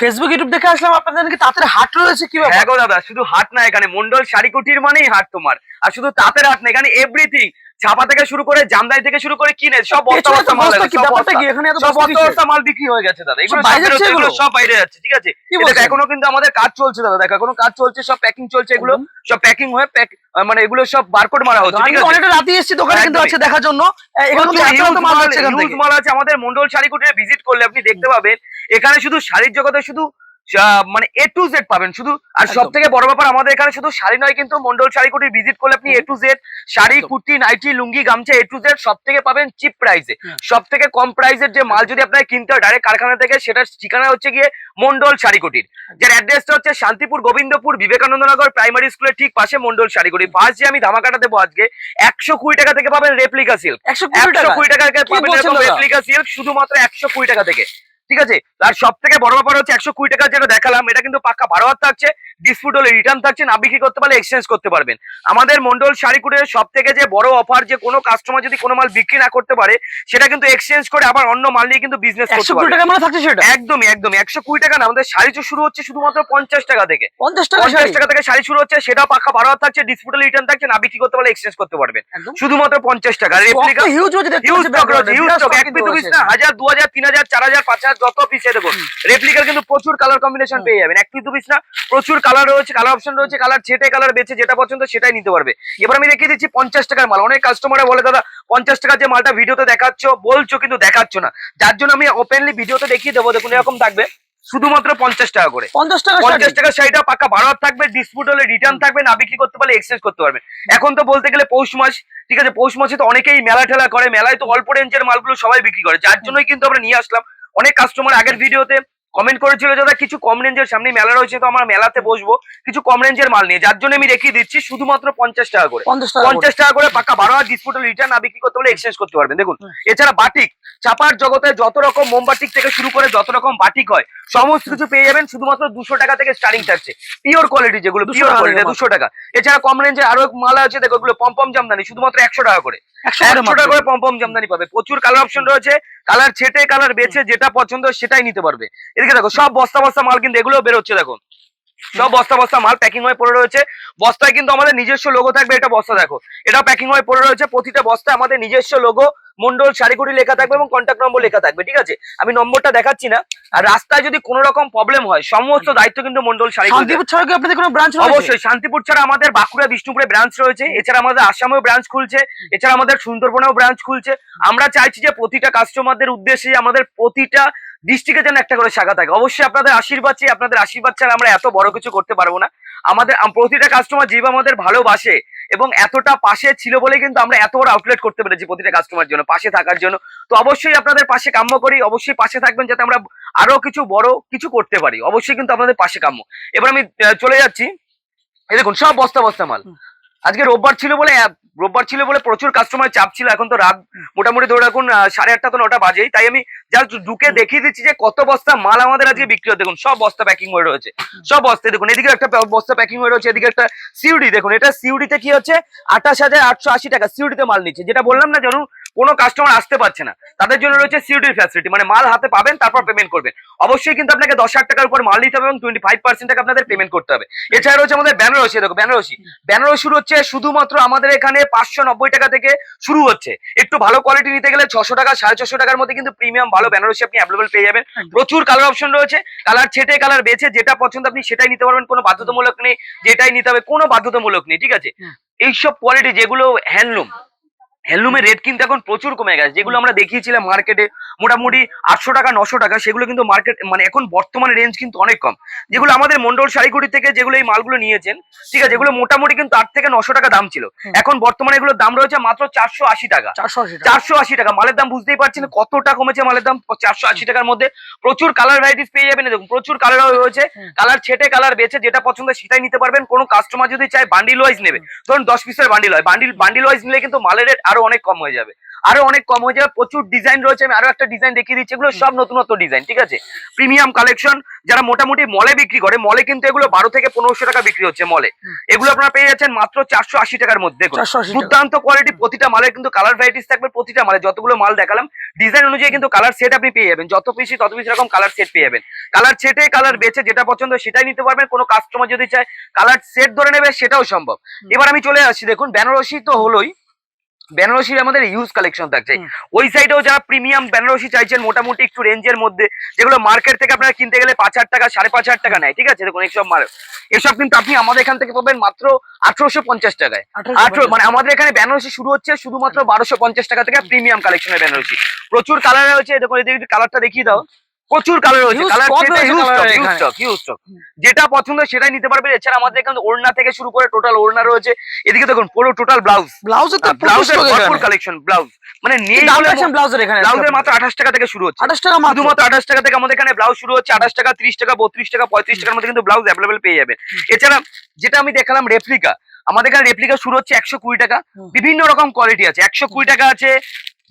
Facebook YouTube দেখে আসলাম, আপনাদের নাকি তাঁতের হাট রয়েছে কি হ্যাঁ গো দাদা, শুধু হাট না, এখানে মন্ডল, শাড়ি কুটির মানেই হাট তোমার। আর শুধু তাঁতের হাট না, এখানে এভরিথিং ছাপা থেকে শুরু করে জামদানি থেকে শুরু করে কিনে সব বস্তা বস্তা মাল সব বস্তা। বস্তা বিক্রি হয়ে গেছে দাদা। এগুলো সব বাইরে যাচ্ছে ঠিক আছে? এখনও কিন্তু আমাদের কাজ চলছে দাদা। দেখো এখনও কাজ চলছে সব প্যাকিং চলছে এগুলো। সব প্যাকিং হয়ে প্যাক মানে এগুলো সব বারকোড মারা হচ্ছে আমি ঠিক আছে? অনেকটা রাতে এসেছি দোকানে কিন্তু আছে দেখার জন্য। এখানে মাল আছে আমাদের মন্ডল শাড়ি কুটিরে ভিজিট করলে আপনি দেখতে পাবেন। এখানে শুধু শাড়ির জগতে শুধু মানে এ টু জেড পাবেন শুধু। আর সব থেকে বড় ব্যাপার আমাদের এখানে শুধু শাড়ি নয় কিন্তু মন্ডল শাড়ি কুটির ভিজিট করলে আপনি A to Z sari. Kurti nightie lungi গামছা এ টু জেড সব থেকে পাবেন চিপ প্রাইসে। সব থেকে কম প্রাইসের যে মাল যদি আপনাকে কিনতে হয় ডাইরেক্ট কারখানা থেকে সেটার ঠিকানা হচ্ছে গিয়ে মন্ডল শাড়ি কুটির। যার অ্যাড্রেসটা হচ্ছে শান্তিপুর গোবিন্দপুর বিবেকানন্দ নগর প্রাইমারি স্কুলের ঠিক পাশে মন্ডল শাড়ি কুটির। ফার্স্ট যে আমি ধামাকাটা দেবো আজকে একশো কুড়ি টাকা থেকে পাবেন রেপ্লিকা সিল্ক একশো কুড়ি টাকা থেকে পাবেন? রেপ্লিকা সিল্ক শুধুমাত্র একশো কুড়ি টাকা থেকে। ঠিক আছে? আর সব থেকে বড় ব্যাপার হচ্ছে একশো কুড়ি টাকা যেটা দেখালাম, এটা কিন্তু পাক্কা বারো হাত থাকছে। ডিসপুট হলে রিটার্ন থাকছে না বিক্রি করতে পারলে এক্সচেঞ্জ করতে পারবেন। আমাদের মন্ডল শাড়িকুটের সব থেকে যে বড় অফার যে কোনো কাস্টমার যদি কোনো মাল বিক্রি না করতে পারে সেটা কিন্তু এক্সচেঞ্জ করে আবার অন্য মাল নিয়ে কিন্তু বিজনেস করতে কুড়ি টাকা মানে থাকছে সেটা? একদমই একদমই একশো কুড়ি টাকা না আমাদের শাড়ি তো শুরু হচ্ছে শুধুমাত্র পঞ্চাশ টাকা থেকে। পঞ্চাশ টাকা পঞ্চাশ টাকা থেকে শাড়ি শুরু হচ্ছে পাক্কা বারো হাত থাকছে ডিসপুট রিটার্ন থাকছে না বিক্রি করতে পারলে এক্সচেঞ্জ করতে পারবেন। শুধুমাত্র পঞ্চাশ টাকা। রেপ্লিকা হিউজ হিউজ স্টক এক পিস। না হাজার দু হাজার তিন হাজার চার হাজার পাঁচ হাজার যত পিসে দেখুন। রেপ্লিকার কিন্তু প্রচুর কালার কম্বিনেশন পেয়ে যাবেন। এক পিস দু পিস না প্রচুর কালার রয়েছে কালার অপশন রয়েছে কালার ছেটে কালার বেছে যেটা পছন্দ সেটাই নিতে পারবে। এবার আমি দেখিয়ে দিচ্ছি পঞ্চাশ টাকার মাল। অনেক কাস্টমার বলে দাদা পঞ্চাশ টাকার যে মালটা ভিডিওতে দেখাচ্ছ বলছো কিন্তু দেখাচ্ছ না। যার জন্য আমি ওপেনলি ভিডিওতে দেখিয়ে দেবো দেখুন এরকম থাকবে। শুধুমাত্র পঞ্চাশ টাকা করে। পঞ্চাশ টাকা পঞ্চাশ টাকা শাড়িটা পাকা বারো থাকবে ডিসপুট হলে রিটার্ন থাকবে না বিক্রি করতে পারলে এক্সচেঞ্জ করতে পারবেন এখন তো বলতে গেলে পৌষ মাস ঠিক আছে? পৌষ মাসে তো অনেকেই মেলা ঠেলা করে মেলায় তো অল্প রেঞ্জের মালগুলো সবাই বিক্রি করে। যার জন্যই কিন্তু আমরা নিয়ে আসলাম। অনেক কাস্টমার আগের ভিডিওতে কমেন্ট করেছিল দাদা কিছু কম রেঞ্জের সামনে মেলা রয়েছে তো আমার মেলাতে বসবো। কিছু কম রেঞ্জের মাল নিয়ে। যার জন্য আমি রেখে দিচ্ছি শুধুমাত্র পঞ্চাশ টাকা করে। পঞ্চাশ টাকা করে। পাকা বারো হাজার ডিসপোটাল রিটার্ন না বিক্রি করতে পারলে এক্সচেঞ্জ করতে পারবেন। দেখুন এছাড়া বাটিক চাপার জগতে যত রকম মোমবাটিক থেকে শুরু করে যত রকম বাটিক হয় সমস্ত কিছু পেয়ে যাবেন শুধুমাত্র দুশো টাকা থেকে স্টার্টিং থাকছে। পিওর কোয়ালিটি যেগুলো পিওর কোয়ালিটি দুশো টাকা। এছাড়া কম রেঞ্জে আরও মাল আছে দেখো ওগুলো পম্পম জামদানি শুধুমাত্র একশো টাকা করে। একশো টাকা করে পম্পম জামদানি পাবে। প্রচুর কালার অপশন রয়েছে। কালার ছেটে কালার বেছে যেটা পছন্দ সেটাই নিতে পারবে। এদিকে দেখো সব বস্তা বস্তা মাল কিন্তু এগুলো বেরোচ্ছে দেখো। সব বস্তা বস্তা মাল প্যাকিং হয়ে পড়ে রয়েছে। বস্তায় কিন্তু আমাদের নিজস্ব লোগো থাকবে এটা বস্তা দেখো। এটা প্যাকিং হয়ে পড়ে রয়েছে। প্রতিটা বস্তায় আমাদের নিজস্ব লোগো মন্ডল শাড়িগুড়ি লেখা থাকবে এবং কন্ট্যাক্ট নম্বর লেখা থাকবে ঠিক আছে? আমি নম্বরটা দেখাচ্ছি না। আর রাস্তায় যদি কোনো রকম প্রবলেম হয় সমস্ত দায়িত্ব কিন্তু মন্ডল শাড়ি শান্তিপুর ছাড়া কি আপনাদের কোনো ব্রাঞ্চ অবশ্যই শান্তিপুর ছাড়া আমাদের বাঁকুড়া বিষ্ণুপুরে ব্রাঞ্চ রয়েছে। এছাড়া আমাদের আসামেও ব্রাঞ্চ খুলছে। এছাড়া আমাদের সুন্দরবনেও ব্রাঞ্চ খুলছে। আমরা চাইছি যে প্রতিটা কাস্টমারদের উদ্দেশ্যে আমাদের প্রতিটা ডিস্ট্রিক্টে যেন একটা করে শাখা থাকে। অবশ্যই আপনাদের আশীর্বাদ চাই। আপনাদের আশীর্বাদ ছাড়া আমরা এত বড় কিছু করতে পারব না। আমাদের প্রতিটা কাস্টমার যেভাবে আমাদের ভালোবাসে এবং এতটা পাশে ছিল বলে কিন্তু আমরা এত বড় আউটলেট করতে পেরেছি প্রতিটা কাস্টমার জন্য, পাশে থাকার জন্য। তো অবশ্যই আপনাদের পাশে কাম্য করি, অবশ্যই পাশে থাকবেন যাতে আমরা আরও কিছু বড় কিছু করতে পারি। অবশ্যই কিন্তু আপনাদের পাশে কাম্য। এবার আমি চলে যাচ্ছি। দেখুন, সব বস্তা বস্তা মাল। আজকে রোববার ছিল বলে রোববার ছিল বলে প্রচুর কাস্টমার চাপ ছিল। এখন তো রাত মোটামুটি ধরে রাখুন সাড়ে আটটা তো নটা বাজেই। তাই আমি জাস্ট ঢুকে দেখিয়ে দিচ্ছি যে কত বস্তা মাল আমাদের আজকে বিক্রি হয় দেখুন, সব বস্তা প্যাকিং হয়ে রয়েছে। সব বস্তা, দেখুন এদিকে একটা বস্তা প্যাকিং হয়ে রয়েছে, এদিকে একটা সিউডি দেখুন, এটা সিউডিতে কি হচ্ছে? আঠাশ হাজার আটশো আশি টাকা সিউডিতে মাল নিচ্ছে। যেটা বললাম না ধরুন কোনো কাস্টমার আসতে পারছে না। তাদের জন্য রয়েছে সিউডির ফ্যাসিলিটি মানে মাল হাতে পাবেন তারপর পেমেন্ট করবেন। অবশ্যই কিন্তু আপনাকে দশ হাজার টাকার উপর মাল নিতে হবে এবং টোয়েন্টি ফাইভ পার্সেন্ট টাকা আপনাদের পেমেন্ট করতে হবে। এছাড়া রয়েছে আমাদের বেনারসি দেখো বেনারসি বেনারসি হচ্ছে শুধুমাত্র আমাদের এখানে পাঁচশো নব্বই টাকা থেকে শুরু হচ্ছে। একটু ভালো কোয়ালিটি নিতে গেলে ছশো টাকা সাড়ে ছশো টাকার মধ্যে কিন্তু প্রিমিয়াম ভালো বেনারসি আপনি অ্যাভেলেবল পেয়ে যাবেন। প্রচুর কালার অপশন রয়েছে। কালার ছেটে কালার বেছে যেটা পছন্দ আপনি সেটাই নিতে পারবেন কোনো বাধ্যতামূলক নেই যেটাই নিতে হবে কোনো বাধ্যতামূলক নেই ঠিক আছে? এইসব কোয়ালিটি যেগুলো হ্যান্ডলুম হ্যান্ডলুমের রেট কিন্তু এখন প্রচুর কমে গেছে। যেগুলো আমরা দেখিয়েছিলাম মার্কেটে মোটামুটি আটশো টাকা নশো টাকা সেগুলো কিন্তু মার্কেট মানে এখন বর্তমানে রেঞ্জ কিন্তু অনেক কম। যেগুলো আমাদের মন্ডল শাড়িগুড়ি থেকে যেগুলো এই মালগুলো নিয়েছেন ঠিক আছে এগুলো মোটামুটি কিন্তু আট থেকে নশো টাকা দাম ছিল। এখন বর্তমানে এগুলোর দাম রয়েছে মাত্র চারশো আশি টাকা। চারশো আশি টাকা। মালের দাম বুঝতেই পারছেন কতটা কমেছে মালের দাম? চারশো আশি টাকার মধ্যে প্রচুর কালার ভ্যারাইটিস পেয়ে যাবেন। দেখুন প্রচুর কালার রয়েছে। কালার ছেটে কালার বেছে যেটা পছন্দ সেটাই নিতে পারবেন। কোনো কাস্টমার যদি চায় বান্ডিল ওয়াইজ নেবে। ধরুন দশ পিসের বান্ডিল হয়। বান্ডিল বান্ডিল ওয়াইজ নিলে কিন্তু মালের রেট আরও অনেক কম হয়ে যাবে। আরও অনেক কম হয়ে যাবে প্রচুর ডিজাইন রয়েছে আমি আরও একটা ডিজাইন দেখিয়ে দিচ্ছি এগুলো সব নতুনত্ব ডিজাইন ঠিক আছে? প্রিমিয়াম কালেকশন যারা মোটামুটি মলে বিক্রি করে মলে কিন্তু এগুলো বারো থেকে পনেরোশো টাকা বিক্রি হচ্ছে মলে এগুলো আপনারা পেয়ে যাচ্ছেন মাত্র চারশো আশি টাকার মধ্যে দেখুন 480 টাকা। দুর্দান্ত কোয়ালিটি প্রতিটা মালের কিন্তু কালার ভ্যারাইটিস থাকবে প্রতিটা মালে যতগুলো মাল দেখালাম ডিজাইন অনুযায়ী কিন্তু কালার সেট আপনি পেয়ে যাবেন যত পিসি তত পিস এরকম কালার সেট পেয়ে যাবেন। কালার সেটে কালার বেছে যেটা পছন্দ সেটাই নিতে পারবেন কোনো কাস্টমার যদি চায় কালার সেট ধরে নেবে সেটাও সম্ভব। এবার আমি চলে আসছি দেখুন বেনারসি তো হলোই বেনারসির আমাদের ইউজ কালেকশন থাকছে। ওই সাইডেও যারা প্রিমিয়াম বেনারসি চাইছেন মোটামুটি একটু রেঞ্জের মধ্যে যেগুলো মার্কেট থেকে আপনারা কিনতে গেলে পাঁচ হাজার টাকা সাড়ে পাঁচ হাজার টাকা নেয় ঠিক আছে? দেখুন এইসব মাল। এসব কিন্তু আপনি আমাদের এখান থেকে পাবেন মাত্র আঠারোশো পঞ্চাশ টাকায়। আঠারো মানে আমাদের এখানে বেনারসি শুরু হচ্ছে শুধুমাত্র বারোশো পঞ্চাশ টাকা থেকে প্রিমিয়াম কালেকশনের বেনারসি। প্রচুর কালার রয়েছে দেখুন এদিকে কালারটা দেখিয়ে দাও। প্রচুর কালার রয়েছে কালার রয়েছে colour এর এখানে। স্টক হিউজ স্টক যেটা পছন্দ সেটাই নিতে পারবে। এছাড়া আমাদের এখানে ওড়না থেকে শুরু করে টোটাল ওড়না রয়েছে। এদিকে দেখুন পুরো টোটাল ব্লাউজ ব্লাউজের তো ব্লাউজের ভরপুর কালেকশন ব্লাউজ মানে দাম রাখছেন ব্লাউজের এখানে ব্লাউজের মাত্র আঠাশ টাকা থেকে শুরু হচ্ছে। 28 টাকা মাত্র। শুধুমাত্র আঠাশ টাকা থেকে আমাদের এখানে ব্লাউজ শুরু হচ্ছে। আঠাশ টাকা ত্রিশ টাকা বত্রিশ টাকা পঁয়ত্রিশ টাকার মধ্যে কিন্তু ব্লাউজ অ্যাভেলেবেল পেয়ে যাবেন এছাড়া যেটা আমি দেখালাম রেপ্লিকা আমাদের এখানে রেপ্লিকা শুরু হচ্ছে একশো কুড়ি টাকা। বিভিন্ন রকম কোয়ালিটি আছে। একশো কুড়ি টাকা আছে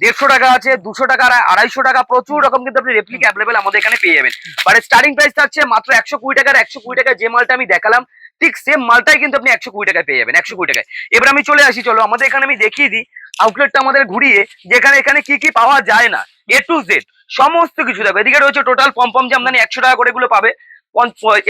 দেড়শো টাকা আছে দুশো টাকা আড়াইশো টাকা প্রচুর রকম কিন্তু আপনি রেপ্লিকা অ্যাভেলেবেল আমাদের এখানে পেয়ে যাবেন। বাট স্টার্টিং প্রাইস থাকছে মাত্র একশো কুড়ি টাকার একশো কুড়ি টাকা যে মালটা আমি দেখালাম ঠিক সেম মালটাই কিন্তু আপনি একশো কুড়ি টাকায় পেয়ে যাবেন একশো কুড়ি টাকায়। এবার আমি চলে আসি চলো আমাদের এখানে আমি দেখিয়ে দিই আউটলেটটা আমাদের ঘুরিয়ে যেখানে এখানে কি কি পাওয়া যায় না এ টু জেড সমস্ত কিছু দেখো। এদিকে রয়েছে টোটাল পম্পম জামদানি একশো টাকা করে এগুলো পাবে।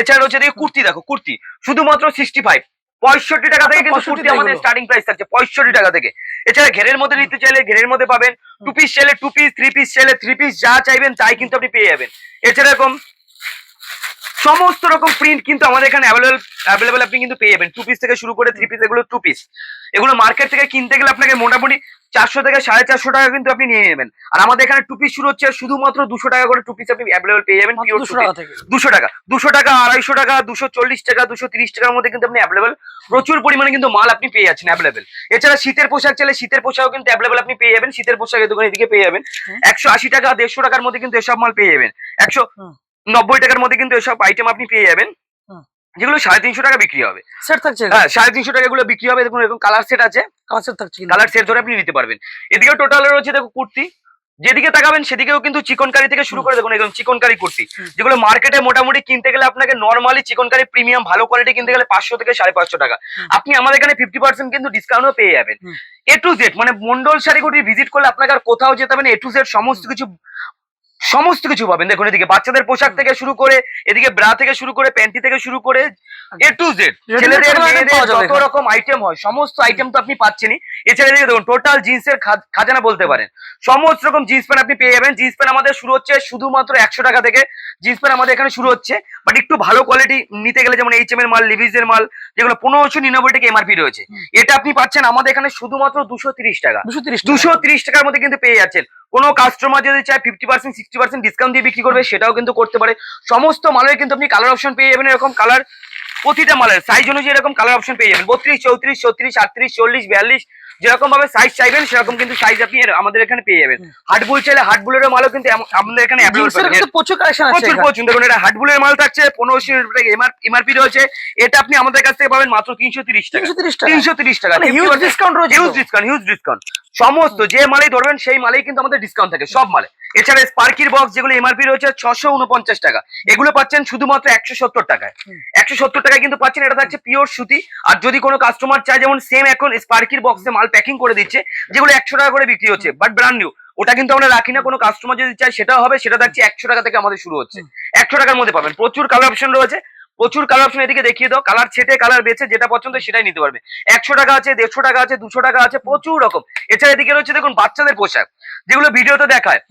এছাড়া রয়েছে দেখে কুর্তি দেখো কুর্তি। শুধুমাত্র সিক্সটি ফাইভ পঁয়ষট্টি টাকা থেকে কিন্তু কুর্তি আমাদের। স্টার্টিং প্রাইস থাকছে পঁয়ষট্টি টাকা থেকে। এছাড়া ঘেরের মধ্যে নিতে চাইলে ঘেরের মধ্যে পাবেন টু পিস চাইলে টু পিস থ্রি পিস চাইলে থ্রি পিস যা চাইবেন তাই কিন্তু আপনি পেয়ে যাবেন। এছাড়া এরকম সমস্ত রকম প্রিন্ট কিন্তু আমাদের এখানে অ্যাভেলেবেল অ্যাভেলেবল আপনি কিন্তু পেয়ে যাবেন। টু পিস থেকে শুরু করে থ্রি পিস এগুলো টু পিস এগুলো মার্কেট থেকে কিনতে গেলে আপনাকে মোটামুটি চারশো থেকে সাড়ে চারশো টাকা কিন্তু আপনি নিয়ে নেবেন। আর আমাদের এখানে টু পিস শুরু হচ্ছে শুধুমাত্র দুশো টাকা করে টুপিস আপনি অ্যাভেলেবল পেয়ে যাবেন মাত্র পিওর 200 টাকা থেকে। দুশো টাকা। দুশো টাকা আড়াইশো টাকা দুশো চল্লিশ টাকা দুশো তিরিশ টাকার মধ্যে কিন্তু আপনি অ্যাভেলেবল প্রচুর পরিমাণে কিন্তু মাল আপনি পেয়ে যাচ্ছেন অ্যাভেলেবল এছাড়া শীতের পোশাক চাইলে শীতের পোশাকও কিন্তু অ্যাভেলেবল আপনি পেয়ে যাবেন। শীতের পোশাকের দোকান এদিকে পেয়ে যাবেন। একশো আশি টাকা দেড়শো টাকার মধ্যে কিন্তু এসব মাল পেয়ে যাবেন। একশো নব্বই টাকার মধ্যে কিন্তু এসব আইটেম আপনি পেয়ে যাবেন। যেগুলো সাড়ে তিনশো টাকা বিক্রি হবে। সেট থাকছে হ্যাঁ সাড়ে তিনশো টাকা এগুলো বিক্রি হবে। দেখুন এরকম কালার সেট আছে। কালার সেট থাকছে কালার সেট ধরে আপনি নিতে পারবেন। এদিকে টোটাল রয়েছে দেখো কুর্তি। যেদিকে তাকাবেন সেদিকেও কিন্তু চিকন কারি থেকে শুরু করে দেখুন একদম চিকন কারি কুর্তি যেগুলো মার্কেটে মোটামুটি কিনতে গেলে আপনাকে নর্মালি চিকন কারি প্রিমিয়াম ভালো কোয়ালিটি কিনতে গেলে পাঁচশো থেকে সাড়ে পাঁচশো টাকা। আপনি আমাদের এখানে ফিফটি পার্সেন্ট কিন্তু ডিসকাউন্টও পেয়ে যাবেন। এ টু জেড মানে মন্ডল শাড়িগুটি ভিজিট করলে আপনাকে আর কোথাও যেতে হবে না। এ টু জেড সমস্ত কিছু সমস্ত কিছু পাবেন। দেখুন এদিকে বাচ্চাদের পোশাক থেকে শুরু করে, এদিকে ব্রা থেকে শুরু করে প্যান্টি থেকে শুরু করে এ টু জেড ছেলেদের মেয়েদের যত রকম আইটেম হয় সমস্ত আইটেম তো আপনি পাচ্ছেনই। এছাড়া এদিকে দেখুন টোটাল জিন্সের খাজানা বলতে পারেন। সমস্ত রকম জিন্স প্যান্ট আপনি পেয়ে যাবেন। জিন্স প্যান্ট আমাদের শুরু হচ্ছে শুধুমাত্র একশো টাকা থেকে। জিন্স প্যান্ট আমাদের এখানে শুরু হচ্ছে। বাট একটু ভালো কোয়ালিটি নিতে গেলে যেমন এইচ এম এর মাল লিভিজ এর মাল যেগুলো পনেরোশো নিরানব্বই টাকা এমআরপি রয়েছে। এটা আপনি পাচ্ছেন আমাদের এখানে শুধুমাত্র দুশো তিরিশ টাকা। 230 টাকা। দুশো তিরিশ টাকার মধ্যে কিন্তু পেয়ে যাচ্ছেন। কোনো কাস্টমার যদি চায় fifty percent sixty percent discount দিয়ে বিক্রি করবে সেটাও কিন্তু করতে পারে। সমস্ত মালের কিন্তু আপনি কালার অপশন পেয়ে যাবেন এরকম কালার প্রতিটা মালের সাইজ অনুযায়ী এরকম কালার অপশন পেয়ে যাবেন। বত্রিশ চৌত্রিশ ছত্রিশ আটত্রিশ চল্লিশ বিয়াল্লিশ যেরকম ভাবে সাইজ চাইবেন সেরকম কিন্তু সাইজ আপনি আমাদের এখানে পেয়ে যাবেন। হাটবুল চাইলে হাটবুলেরও মালও কিন্তু আমাদের এখানে প্রচুর কালেকশন আছে প্রচুর দেখুন এটা হাটবুলের মাল থাকছে পনেরোশো টাকা এমআরপি রয়েছে। এটা আপনি আমাদের কাছ থেকে পাবেন মাত্র তিনশো তিরিশ টাকা। 330 তিনশো তিরিশ টাকা। মানে হিউজ ডিসকাউন্ট রয়েছে হিউজ ডিসকাউন্ট হিউজ ডিসকাউন্ট সমস্ত যে মালেই ধরবেন সেই মালেই কিন্তু আমাদের ডিসকাউন্ট থাকে সব মালে। এছাড়া স্পার্কির বক্স যেগুলো এমআরপি রয়েছে ছশো উনপঞ্চাশ টাকা। এগুলো পাচ্ছেন শুধুমাত্র একশো সত্তর টাকায়। একশো সত্তর টাকায় কিন্তু পাচ্ছেন এটা থাকছে পিওর সুতি। আর যদি কোনো কাস্টমার চায় যেমন সেম এখন স্পার্কির বক্সে মাল প্যাকিং করে দিচ্ছে যেগুলো একশো টাকা করে বিক্রি হচ্ছে বাট ব্র্যান্ড নিউ ওটা কিন্তু আমরা রাখি না। কোনো কাস্টমার যদি চায় সেটাও হবে সেটা থাকছে একশো টাকা থেকে আমাদের শুরু হচ্ছে। একশো টাকার মধ্যে পাবেন। প্রচুর কালার অপশন রয়েছে। প্রচুর কালার অপশন এদিকে দেখিয়ে দাও। কালার ছেটে কালার বেছে যেটা পছন্দ সেটাই নিতে পারবে। একশো টাকা আছে দেড়শো টাকা আছে দুশো টাকা আছে প্রচুর রকম। এছাড়া এদিকে রয়েছে দেখুন বাচ্চাদের পোশাক যেগুলো ভিডিওতে দেখায়।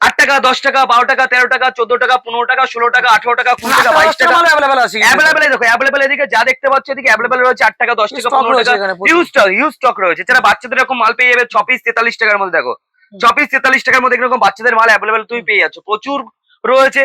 আট টাকা দশ টাকা বারো টাকা তেরো টাকা চোদ্দ টাকা পনেরো টাকা ষোলো টাকা আঠারো টাকা কুড়ি টাকা বাইশ টাকা। অ্যাভেলেবেল দেখো অ্যাভেলেবেল এদিকে যা দেখতে পাচ্ছ এদিকে অ্যাভেলেবেল রয়েছে আট টাকা দশ টাকা পনেরো টাকা। হিউজ স্টক হিউজ স্টক রয়েছে। এছাড়া বাচ্চাদের এরকম মাল পেয়ে যাবে ছ পিস তেতাল্লিশ টাকার মধ্যে দেখো। ছ পিস তেতাল্লিশ টাকার মধ্যে এরকম বাচ্চাদের মাল অ্যাভেলেবেল তুমি পেয়ে যাচ্ছ। প্রচুর রয়েছে।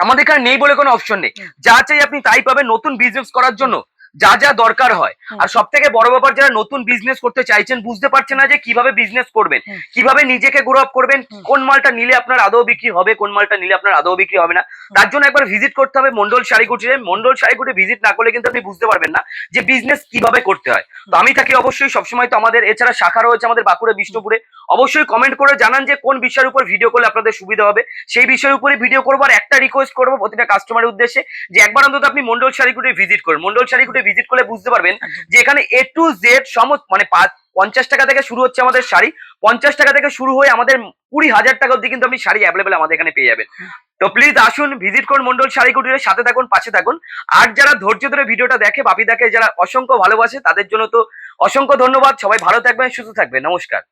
আমাদের এখানে নেই বলে কোনো অপশন নেই। যা চাই আপনি তাই পাবেন নতুন বিজনেস করার জন্য। যা যা দরকার হয়। আর সব থেকে বড় ব্যাপার যারা নতুন বিজনেস করতে চাইছেন বুঝতে পারছেন না যে কীভাবে বিজনেস করবেন কীভাবে নিজেকে গ্রো আপ করবেন কোন মালটা নিলে আপনার আদৌ বিক্রি হবে কোন মালটা নিলে আপনার আদৌ বিক্রি হবে না। তার জন্য একবার ভিজিট করতে হবে মন্ডল শাড়িকুটিরে মন্ডল শাড়িকুটি ভিজিট না করলে কিন্তু আপনি বুঝতে পারবেন না যে বিজনেস কীভাবে করতে হয়। তো আমি থাকি অবশ্যই সবসময় তো আমাদের এছাড়া শাখা রয়েছে আমাদের বাঁকুড়া বিষ্ণুপুরে। অবশ্যই কমেন্ট করে জানান যে কোন বিষয়ের উপর ভিডিও করলে আপনাদের সুবিধা হবে। সেই বিষয়ের উপরে ভিডিও করব আর একটা রিকোয়েস্ট করব প্রতিটা কাস্টমারের উদ্দেশ্যে যে একবার অন্তত আপনি মন্ডল শাড়িকুটি ভিজিট করুন। মন্ডল শাড়িকুটি ভিজিট করলে বুঝতে পারবেন যে এখানে এ টু জেড সমস্ত মানে পঞ্চাশ টাকা থেকে শুরু হচ্ছে আমাদের শাড়ি। পঞ্চাশ টাকা থেকে শুরু হয়ে আমাদের কুড়ি হাজার টাকা অব্দি কিন্তু আপনি শাড়ি অ্যাভেলেবেল আমাদের এখানে পেয়ে যাবেন। তো প্লিজ আসুন ভিজিট করুন মন্ডল শাড়ি কুটিরের সাথে থাকুন পাশে থাকুন। আর যারা ধৈর্য ধরে ভিডিওটা দেখে বাপিদাকে যারা অসংখ্য ভালোবাসে তাদের জন্য তো অসংখ্য ধন্যবাদ। সবাই ভালো থাকবেন সুস্থ থাকবেন। নমস্কার।